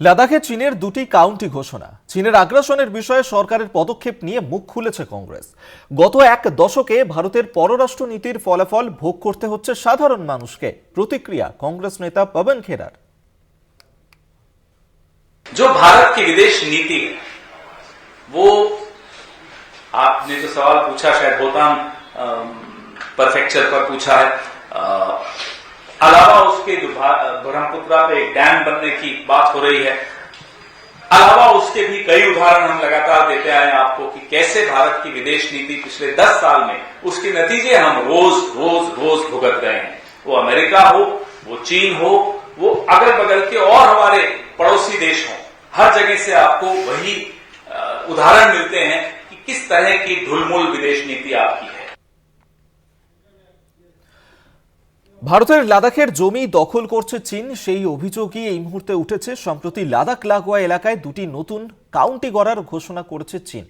লাদাখে চীনের দুটি কাউন্টি ঘোষণা চীনের আগ্রাসনের বিষয়ে সরকারের পদক্ষেপ নিয়ে মুখ খুলেছে কংগ্রেস গত এক দশকে ভারতের পররাষ্ট্র নীতির ফলাফল ভোগ করতে হচ্ছে সাধারণ মানুষকে প্রতিক্রিয়া কংগ্রেস নেতা পবন খেরার जो भारत की विदेश नीति है वो आपने जो सवाल पूछा शायद भोतान परफेक्चर पर पूछा है अ, अलावा उसके जो ब्रह्मपुत्रा पे एक डैम बनने की बात हो रही है। अलावा उसके भी कई उदाहरण हम लगातार देते आए आपको कि कैसे भारत की विदेश नीति पिछले 10 साल में उसके नतीजे हम रोज रोज रोज भुगत रहे हैं। वो अमेरिका हो, वो चीन हो, वो अगल बगल के और हमारे पड़ोसी देश हों। हर जगह से आपको वही उदाहरण मिलते हैं कि किस तरह की ढुलमुल विदेश नीति आपकी। ভারতের লাদাখের জমি দখল করছে চীন। সেই অভিযোগই এই মুহূর্তে উঠেছে। সম্প্রতি লাদাখ লাগোয়া এলাকায় দুটি নতুন কাউন্টি গড়ার ঘোষণা করেছে চীন।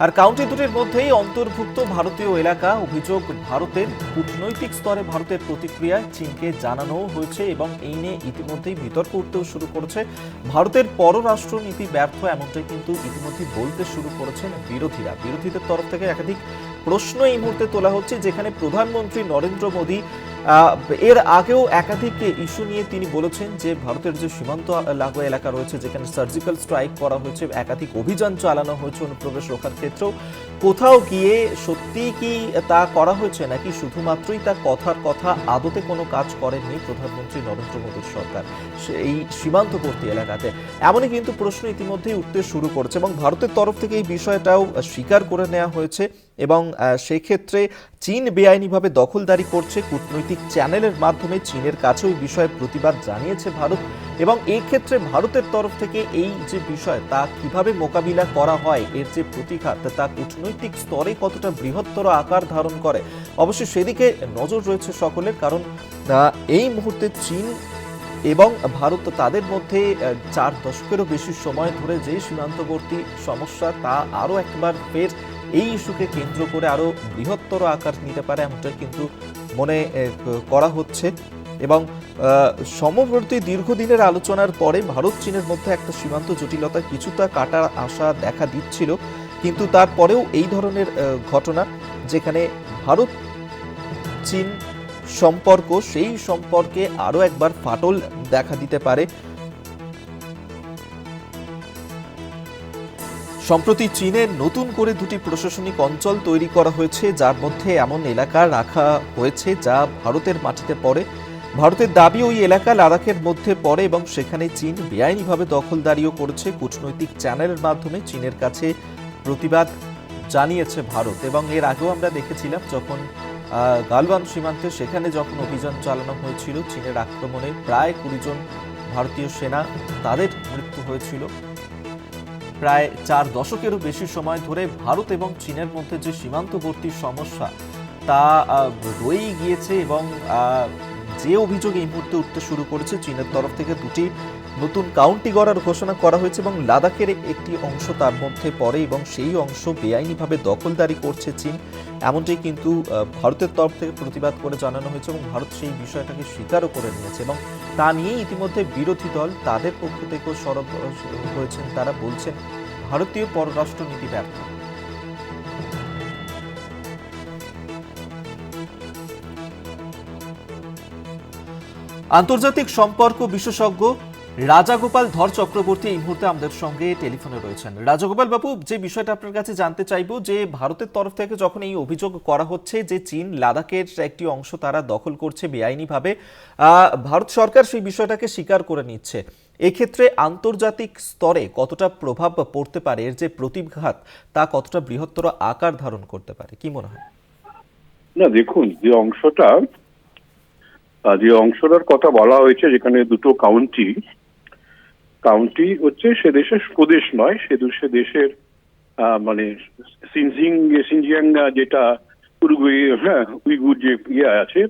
আর কাউন্টি দুটির মধ্যেই অন্তর্ভুক্ত ভারতীয় এলাকা। অভিযোগ, ভারতের কূটনৈতিক স্তরে ভারতের প্রতিক্রিয়ায় চীনকে জানানো হয়েছে এবং এই নিয়ে ইতিমধ্যেই বিতর্ক উঠতেও শুরু করেছে। ভারতের পররাষ্ট্র নীতি ব্যর্থ, এমনটাই কিন্তু ইতিমধ্যেই বলতে শুরু করেছেন বিরোধীরা। বিরোধীদের তরফ থেকে একাধিক প্রশ্ন এই মুহূর্তে তোলা হচ্ছে, যেখানে প্রধানমন্ত্রী নরেন্দ্র মোদী এর আগেও একাধিক ইস্যু নিয়ে তিনি বলেছেন যে ভারতের যে সীমান্ত লাগোয়া এলাকা রয়েছে, যেখানে সার্জিক্যাল স্ট্রাইক করা হয়েছে, একাধিক অভিযান চালানো হয়েছে, অনুপ্রবেশ রোখার ক্ষেত্রেও, কোথাও গিয়ে সত্যি কি তা করা হয়েছে নাকি শুধুমাত্রই তা কথার কথা আদতে কোনো কাজ করেননি প্রধানমন্ত্রী নরেন্দ্র মোদীর সরকার এই সীমান্তবর্তী এলাকাতে? এমনই কিন্তু প্রশ্ন ইতিমধ্যেই উঠতে শুরু করেছে এবং ভারতের তরফ থেকে এই বিষয়টাও স্বীকার করে নেওয়া হয়েছে এবং সেক্ষেত্রে চীন বেআইনিভাবে দখলদারি করছে, কূটনৈতিক চ্যানেলের মাধ্যমে চীনের কাছেও বিষয়ে প্রতিবাদ জানিয়েছে ভারত এবং এই ক্ষেত্রে ভারতের তরফ থেকে এই যে বিষয়, তা কীভাবে মোকাবিলা করা হয়, এর যে প্রতিঘাত, তা কূটনৈতিক স্তরে কতটা বৃহত্তর আকার ধারণ করে, অবশ্যই সেদিকে নজর রয়েছে সকলের কারণ এই মুহূর্তে চীন এবং ভারত তাদের মধ্যে চার দশকেরও বেশি সময় ধরে যে সীমান্তবর্তী সমস্যা, তা আরও একবার ফের এই ইস্যুকে কেন্দ্র করে আরও বৃহত্তর আকার নিতে পারে এমনটা কিন্তু মনে করা হচ্ছে এবং সমবর্তী দীর্ঘদিনের আলোচনার পরে ভারত চীনের মধ্যে একটা সীমান্ত জটিলতা কিছুটা কাটার আশা দেখা দিচ্ছিল। কিন্তু তারপরেও এই ধরনের ঘটনা যেখানে ভারত চীন সম্পর্ক, সেই সম্পর্কে আরও একবার ফাটল দেখা দিতে পারে। সম্প্রতি চীনের নতুন করে দুটি প্রশাসনিক অঞ্চল তৈরি করা হয়েছে, যার মধ্যে এমন এলাকা রাখা হয়েছে যা ভারতের মাটিতে পড়ে। ভারতের দাবি, ওই এলাকা লাদাখের মধ্যে পড়ে এবং সেখানে চীন বেআইনিভাবে দখলদারিও করেছে। কূটনৈতিক চ্যানেলের মাধ্যমে চীনের কাছে প্রতিবাদ জানিয়েছে ভারত এবং এর আগেও আমরা দেখেছিলাম যখন গালওয়ান সীমান্তে সেখানে যখন অভিযান চালানো হয়েছিল, চীনের আক্রমণে প্রায় কুড়ি জন ভারতীয় সেনা তাদের মৃত্যু হয়েছিল। প্রায় চার দশকেরও বেশি সময় ধরে ভারত এবং চীনের মধ্যে যে সীমান্তবর্তী সমস্যা, তা রয়েই গিয়েছে এবং যে অভিযোগ এই মুহূর্তে উঠতে শুরু করেছে চীনের তরফ থেকে দুটি নতুন কাউন্টি গড়ার ঘোষণা করা হয়েছে এবং লাদাখের একটি অংশ তার মধ্যে পড়ে এবং সেই অংশ বেআইনিভাবে দখলদারি করছে চীন। এমনটাই কিন্তু ভারতের তরফ থেকে প্রতিবাদ করে জানানো হয়েছে এবং ভারত সেই বিষয়টাকে স্বীকারও করে নিয়েছে এবং তা নিয়েই ইতিমধ্যে বিরোধী দল তাদের পক্ষ থেকেও সরব হয়েছেন তারা বলছেন, ভারতীয় পররাষ্ট্র নীতি ব্যর্থ। আন্তর্জাতিক সম্পর্ক বিশেষজ্ঞ রাজাগোপাল ধর চক্রবর্তী এই মুহূর্তে আমাদের সঙ্গে টেলিফোনে রয়েছেন। রাজাগোপাল বাবু যে বিষয়টা আপনার কাছে জানতে চাইব, যে ভারতের তরফ থেকে যখন এই অভিযোগ করা হচ্ছে যে চীন লাদাখের একটি অংশ তারা দখল করছে বেআইনিভাবে ভারত সরকার সেই বিষয়টাকে স্বীকার করে নিচ্ছে। এক্ষেত্রে আন্তর্জাতিক স্তরে কতটা প্রভাব পড়তে পারে, এর যে প্রতিঘাত, তা কতটা বৃহত্তর আকার ধারণ করতে পারে, কি মনে হয়? না, দেখুন, যে অংশটা যে অংশটার কথা বলা হয়েছে, যেখানে দুটো কাউন্টি কাউন্টি হচ্ছে সে দেশের প্রদেশ নয়, সে সে দেশের মানে সিনজিং সিনজিয়াং যেটা উরুগুই হ্যাঁ উইগুর যে ইয়ে আছে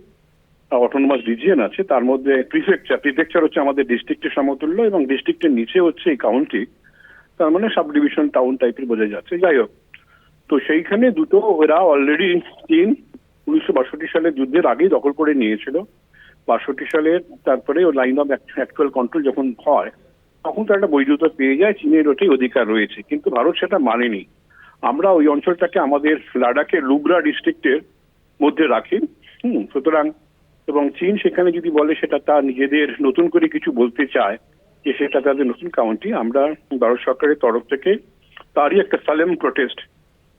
অটোনোমাস রিজিয়ন আছে, তার মধ্যে প্রিফেকচার প্রিফেকচার হচ্ছে আমাদের ডিস্ট্রিক্টের সমতুল্য এবং ডিস্ট্রিক্টের নিচে হচ্ছে এই কাউন্টি তার মানে সাব ডিভিশন টাউন টাইপের বোঝা যাচ্ছে। যাই হোক, তো সেইখানে দুটো ওরা অলরেডি চীন উনিশশো বাষট্টি সালের যুদ্ধের আগেই দখল করে নিয়েছিল। বাষট্টি সালের তারপরে লাইন অফ অ্যাকচুয়াল কন্ট্রোল যখন হয় তখন তো একটা বৈধতা পেয়ে যায়, চীনের ওটাই অধিকার রয়েছে, কিন্তু ভারত সেটা মানেনি। আমরা ওই অঞ্চলটাকে আমাদের লাদাখের লুবরা ডিস্ট্রিক্টের মধ্যে রাখি, হুম, সুতরাং, এবং চীন সেখানে যদি বলে সেটা তার নিজেদের নতুন করে কিছু বলতে চায়, যে সেটা তাদের নতুন কাউন্টি আমরা ভারত সরকারের তরফ থেকে তারই একটা সালেম প্রোটেস্ট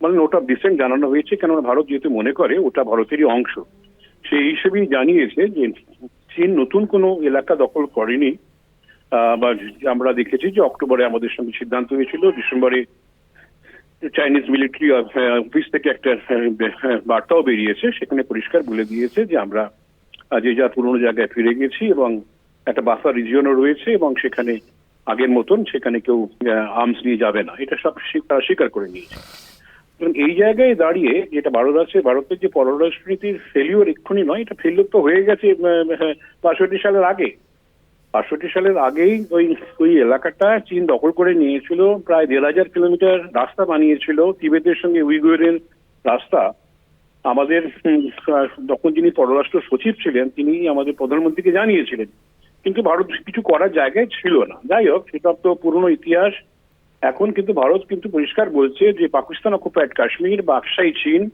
মানে অফ ডিসেন্ট জানানো হয়েছে, কেননা ভারত যেহেতু মনে করে, ওটা ভারতেরই অংশ। সেই হিসেবেই জানিয়েছে যে চীন নতুন কোনো এলাকা দখল করেনি বা আমরা দেখেছি যে অক্টোবরে আমাদের সঙ্গে সিদ্ধান্ত হয়েছিল ডিসেম্বরে চাইনিজ মিলিটারি অফিস থেকে একটা আহ, বার্তাও বেরিয়েছে সেখানে পরিষ্কার বলে দিয়েছে যে আমরা যে যা পুরনো জায়গায় ফিরে গেছি এবং একটা বাফার রিজিয়নও রয়েছে এবং সেখানে আগের মতন সেখানে কেউ আর্মস নিয়ে যাবে না। এটা সব তারা স্বীকার করে নিয়েছে। এই জায়গায় দাঁড়িয়ে যেটা ভারত আছে ভারতের যে পররাষ্ট্রনীতির ফেলিওর এক্ষুনি নয় এটা ফেলিওর তো হয়ে গেছে বাষট্টি সালের আগে। বাষট্টি সালের আগেই ওই ওই এলাকাটা চীন দখল করে নিয়েছিল, প্রায় দেড় হাজার কিলোমিটার রাস্তা বানিয়েছিল তিবেতের সঙ্গে উইগুয়ের রাস্তা। আমাদের তখন যিনি পররাষ্ট্র সচিব ছিলেন, তিনি আমাদের প্রধানমন্ত্রীকে জানিয়েছিলেন। কিন্তু ভারত কিছু করার জায়গায় ছিল না। যাই হোক, সেটা তো পুরনো ইতিহাস। এখন কিন্তু ভারত কিন্তু পরিষ্কার বলছে যে পাকিস্তান অকুপাইড কাশ্মীর বা আকসাই চীন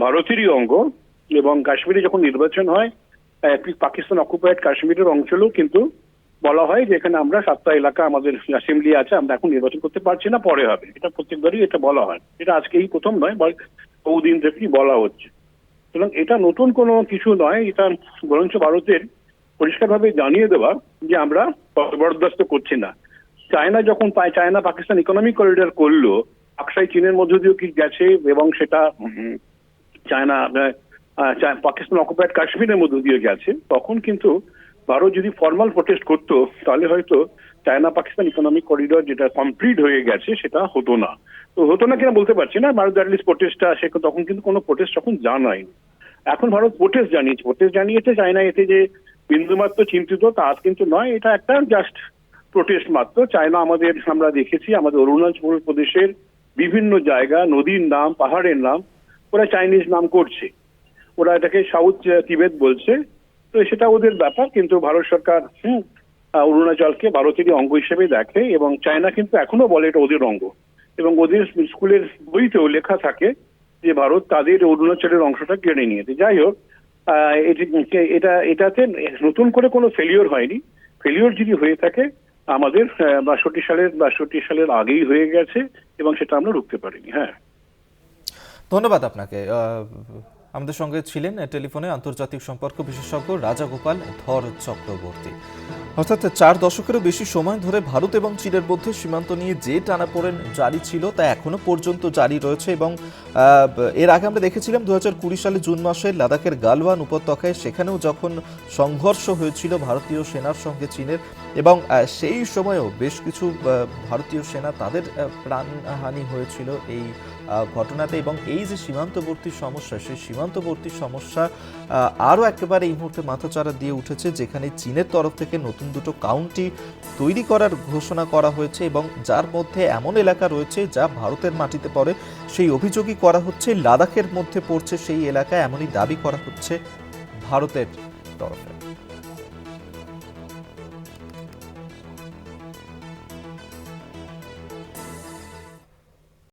ভারতেরই অঙ্গ এবং কাশ্মীরে যখন নির্বাচন হয় পাকিস্তান অকুপাইড কাশ্মীরের অঞ্চলেও কিন্তু বলা হয় যে এখানে আমরা সাতটা এলাকা আমাদের অ্যাসেম্বলি আছে, আমরা এখন নির্বাচন করতে পারছি না, পরে হবে। এটা প্রত্যেকবারই এটা বলা হয়। এটা আজকে এই প্রথম নয় বল- বহুদিন থেকেই বলা হচ্ছে। সুতরাং এটা নতুন কোনো কিছু নয়, এটা বরঞ্চ ভারতের পরিষ্কারভাবে জানিয়ে দেওয়া যে আমরা বরদাস্ত করছি না। চায়না যখন পায়, চায়না পাকিস্তান ইকোনমিক করিডর করল, আকসাই চীনের মধ্য দিয়েও কি গেছে এবং সেটা চায়না পাকিস্তান অকুপাইড কাশ্মীরের মধ্য দিয়ে গেছে। তখন কিন্তু ভারত যদি ফর্মাল প্রোটেস্ট করতো, তাহলে হয়তো চায়না পাকিস্তান ইকোনমিক করিডর যেটা কমপ্লিট হয়ে গেছে, সেটা হতো না। তো হতো না কিনা বলতে পারছি না। ভারত অ্যাটলিস্ট প্রোটেস্টটা সে তখন কিন্তু কোনো প্রোটেস্ট তখন জানায়নি। এখন ভারত প্রোটেস্ট জানিয়েছে। প্রোটেস্ট জানিয়েছে চায়না এতে যে বিন্দুমাত্র চিন্তিত, তা কিন্তু নয়। এটা একটা জাস্ট প্রোটেস্ট মাত্র। চায়না আমাদের, আমরা দেখেছি, আমাদের অরুণাচল প্রদেশের বিভিন্ন জায়গা, নদীর নাম, পাহাড়ের নাম, ওরা চাইনিজ নাম করছে। ওরা এটাকে সাউথ তিবেত বলছে। তো সেটা ওদের ব্যাপার, কিন্তু ভারত সরকার অরুণাচলকে ভারতেরই অঙ্গ হিসেবে দেখে এবং চায়না কিন্তু এখনও বলে এটা ওদের অঙ্গ। এবং ওদের স্কুলের বইতেও লেখা থাকে যে ভারত তাদের অরুণাচলের অংশটা কেড়ে নিয়েছে। যাই হোক এটি- এটা, এটাতে নতুন করে কোনো ফেলিওর হয়নি। ফেলিওর যদি হয়ে থাকে, আমাদের বাষট্টি সালের বাষট্টি সালের আগেই হয়ে গেছে এবং সেটা আমরা রুখতে পারিনি হ্যাঁ। ধন্যবাদ আপনাকে। আমাদের সঙ্গে ছিলেন টেলিফোনে আন্তর্জাতিক সম্পর্ক বিশেষজ্ঞ রাজা গোপাল ধর চক্রবর্তী। অর্থাৎ চার দশকেরও বেশি সময় ধরে ভারত এবং চীনের মধ্যে সীমান্ত নিয়ে যে টানাপোড়েন জারি ছিল তা এখনও পর্যন্ত জারি রয়েছে এবং এর আগে আমরা দেখেছিলাম দু হাজার কুড়ি সালে জুন মাসে লাদাখের গালওয়ান উপত্যকায় সেখানেও যখন সংঘর্ষ হয়েছিল, ভারতীয় সেনার সঙ্গে চীনের এবং সেই সময়েও বেশ কিছু ভারতীয় সেনা তাদের প্রাণহানি হয়েছিল এই ঘটনাতে এবং এই যে সীমান্তবর্তী সমস্যা, সেই সীমান্তবর্তী সমস্যা আরও একেবারে এই মুহূর্তে মাথাচাড়া দিয়ে উঠেছে, যেখানে চীনের তরফ থেকে নতুন দুটো কাউন্টি তৈরি করার ঘোষণা করা হয়েছে এবং যার মধ্যে এমন এলাকা রয়েছে যা ভারতের মাটিতে পড়ে। সেই অভিযোগই করা হচ্ছে, লাদাখের মধ্যে পড়ছে সেই এলাকা, এমনই দাবি করা হচ্ছে ভারতের তরফে।